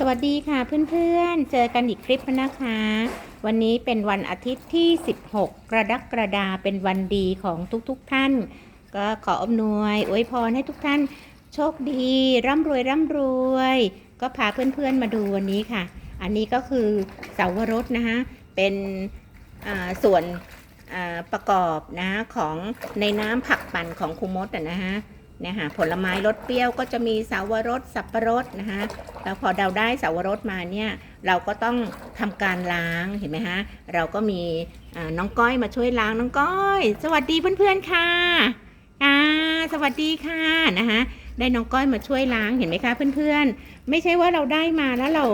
สวัสดีค่ะเพื่อนๆ เจอกันอีกคลิปนะคะ วันนี้เป็นวันอาทิตย์ที่ 16 กระดักฎาคมเป็นวันดีของทุกๆท่าน ก็ขออำนวยอวยพรให้ทุกท่าน โชคดี ร่ำรวยร่ำรวย ก็พาเพื่อนๆมาดูวันนี้ค่ะ อันนี้ก็คือเสาวรสนะคะเป็นส่วนประกอบนะของในน้ำผักปั่นของครูมดนะฮะ เนี่ยค่ะผลไม้รสเปรี้ยวก็จะมีสาวรสสับปะรดนะคะแล้วพอเราได้สาวรสมาเนี่ยเราก็ต้องทำการล้างเห็นไหมฮะเราก็มีน้องก้อยมาช่วยล้างน้องก้อย สวัสดีเพื่อนๆค่ะอ่าสวัสดีค่ะนะคะได้น้องก้อยมาช่วยล้างเห็นไหมคะเพื่อนๆ ไม่ใช่ว่าเราได้มาแล้วเรา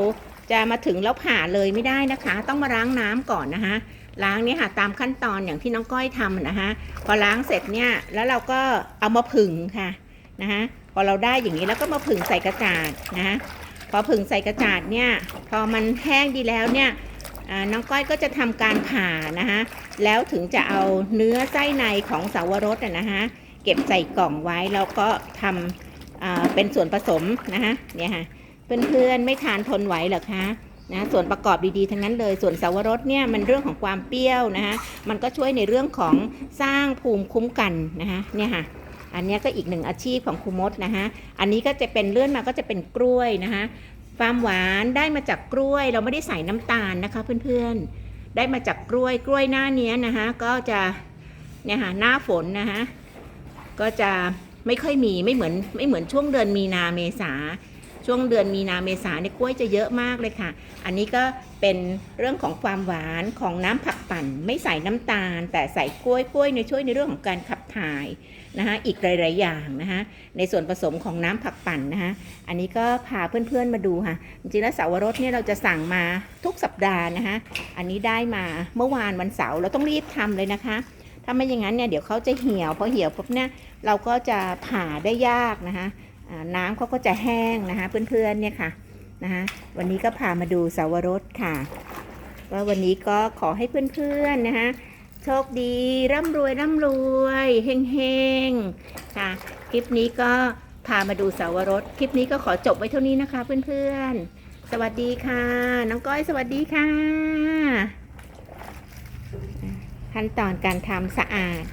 จะมาถึงแล้วผ่าเลยไม่ได้นะคะ ต้องมาล้างน้ำก่อนนะคะ ล้างเนี่ยค่ะตามขั้นตอนอย่างที่น้องก้อยทำนะคะพอล้างเสร็จเนี่ยแล้วเราก็เอามาผึ่งค่ะนะคะพอเราได้อย่างนี้แล้วก็มาผึ่งใส่กระจาดนะคะพอผึ่งใส่กระจาดเนี่ยพอมันแห้งดีแล้วเนี่ยน้องก้อยก็จะทำการผ่านะคะแล้วถึงจะเอาเนื้อไส้ในของสาวรสนะคะเก็บใส่กล่องไว้แล้วก็ทำเป็นส่วนผสมนะคะเนี่ยค่ะเพื่อนๆไม่ทานทนไหวหรอคะ นะส่วนประกอบดีๆ ทั้งนั้นเลย ส่วนสาวรสเนี่ยมันเรื่องของความเปรี้ยวนะคะมันก็ช่วยในเรื่องของสร้างภูมิคุ้มกันนะคะเนี่ยค่ะอันนี้ก็อีกหนึ่งอาชีพของครูมดนะคะอันนี้ก็จะเป็นเลื่อนมาก็จะเป็นกล้วยนะคะความหวานได้มาจากกล้วย เราไม่ได้ใส่น้ำตาลนะคะเพื่อนๆ ได้มาจากกล้วยกล้วยหน้าเนี้ยนะคะก็จะเนี่ยค่ะหน้าฝนนะคะก็จะไม่ค่อยมีไม่เหมือนไม่เหมือนช่วงเดือนมีนาเมษา ช่วงเดือนมีนาเมษาเนี่ยกล้วยจะเยอะมากเลยค่ะ อันนี้ก็เป็นเรื่องของความหวานของน้ำผักปั่น ไม่ใส่น้ำตาล แต่ใส่กล้วยกล้วยในช่วยในเรื่องของการขับถ่ายนะคะอีกหลาย ๆ อย่างนะคะในส่วนผสมของน้ำผักปั่นนะคะอันนี้ก็พาเพื่อน ๆ มาดูค่ะ จริงๆแล้วเสาวรสเนี่ยเราจะสั่งมาทุกสัปดาห์นะคะอันนี้ได้มาเมื่อวานวันเสาร์เราต้องรีบทำเลยนะคะถ้าไม่อย่างนั้นเนี่ยเดี๋ยวเขาจะเหี่ยวพอเหี่ยวปุ๊บเนี่ยเราก็จะผ่าได้ยากนะคะ น้ำเขาก็จะแห้งนะคะเพื่อนๆเนี่ยค่ะนะคะวันนี้ก็พามาดูเสาวรสค่ะก็วันนี้ก็ขอให้เพื่อนๆนะคะโชคดีร่ำรวยร่ำรวยเฮงๆค่ะคลิปนี้ก็พามาดูเสาวรสคลิปนี้ก็ขอจบไว้เท่านี้นะคะเพื่อนๆ สวัสดีค่ะ น้องก้อยสวัสดีค่ะ ขั้นตอนการทำสะอาด